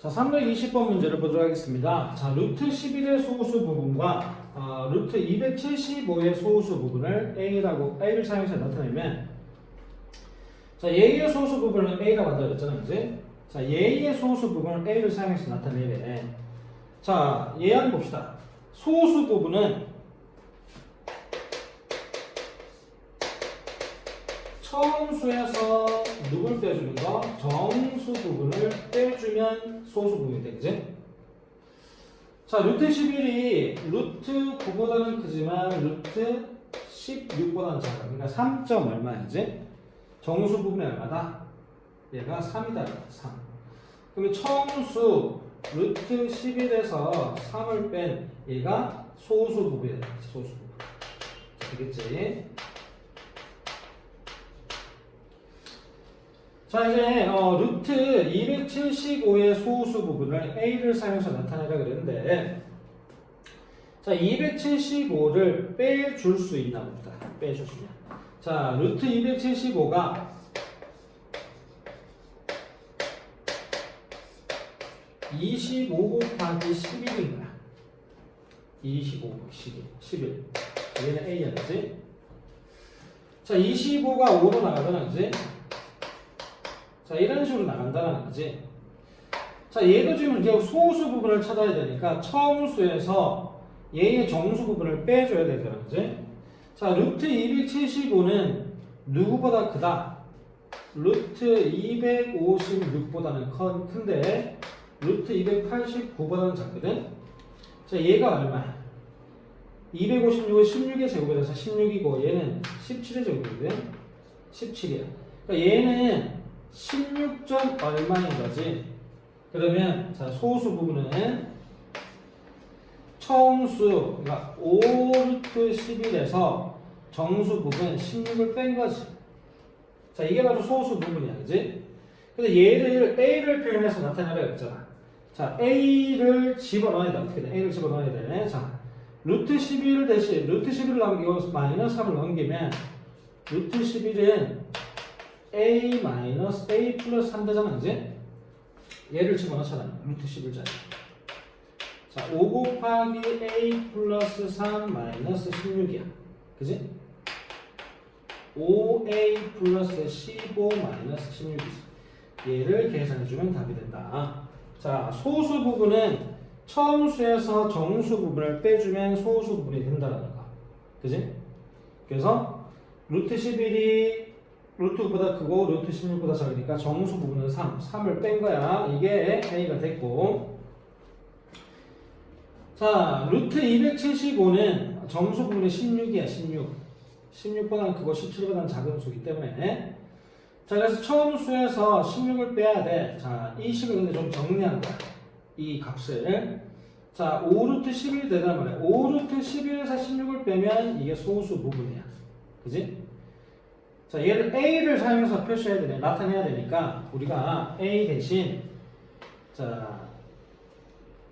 자, 320번 문제를 보도록 하겠습니다. 자, 루트 11의 소수 부분과 어, 루트 275의 소수 부분을 A라고 A를 사용해서 나타내면 자, A의 소수 부분은 한다 그랬잖아요. 그지? 자, A의 소수 부분을 A를 사용해서 나타내래. 자, 예한 봅시다. 소수 부분은 처음 수에서 누굴 빼주는 거? 정수 부분을 빼주면 소수 부분이 되지. 자, 루트 11이 루트 9보다는 크지만 루트 16보다는 작아. 그러니까 3점 얼마이지? 정수 부분이 얼마다? 얘가 3이다. 3. 그러면 처음 수 루트 11에서 3을 뺀 얘가 소수 부분이다. 소수 부분. 되겠지? 자 이제 어, 루트 275의 소수 부분을 A를 사용해서 나타내라 그랬는데 자 275를 빼줄 수 있나 봅니다. 빼줄 수 있냐. 자 루트 275가 25 곱하기 11인 거야. 25, 11, 11. 얘는 A야, 그지? 자, 25가 5로 나가잖아, 그지? 자, 이런 식으로 나간다는 거지. 자, 얘도 지금 이제 소수 부분을 찾아야 되니까 처음 수에서 얘의 정수 부분을 빼줘야 되잖아, 그지? 자, 루트 275는 누구보다 크다? 루트 256보다는 커, 큰데 루트 289보다는 작거든? 자, 얘가 얼마야? 256은 16의 제곱이라서 16이고 얘는 17의 제곱이거든? 17이야. 그러니까 얘는 16점 얼마인 거지? 그러면 자 소수 부분은 처음수 그러니까 5루트 11에서 정수 부분 16을 뺀 거지. 자 이게 바로 소수 부분이야, 그지? 근데 얘를 A를 표현해서 나타내라 했잖아. 자 A를 집어넣어야 돼. 어떻게 돼? A를 집어넣어야 돼. 자 루트 11 대신 루트 11을 넘기고 마이너스 3을 넘기면 루트 11은 a 마이너스 a 플러스 3 되잖아 이제 얘를 집어넣잖아 루트 11자리. 자, 5 곱하기 a 플러스 3 마이너스 16이야. 그지? 5a 플러스 15 마이너스 16이지. 얘를 계산해주면 답이 된다. 자 소수 부분은 처음 수에서 정수 부분을 빼주면 소수 부분이 된다는 거 그지? 그래서 루트 11이 루트보다 크고 루트 16보다 작으니까 정수 부분은 3, 3을 뺀 거야. 이게 A가 됐고. 자, 루트 275는 정수 부분이 16이야, 16. 16보다는 크고 17보다는 작은 수기 때문에. 자, 그래서 처음 수에서 16을 빼야 돼. 자, 이 식을 근데 좀 정리한 거야. 이 값을. 자, 5루트 11이 되단 말이야. 5루트 11에서 16을 빼면 이게 소수 부분이야. 그지? 자, 얘를 A를 사용해서 표시해야 되네. 나타내야 되니까 우리가 A 대신 자,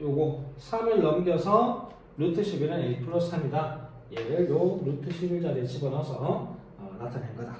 요거 3을 넘겨서 루트 11은 A 플러스 3이다. 얘를 요 루트 11 자리에 집어넣어서 어, 나타낸 거다.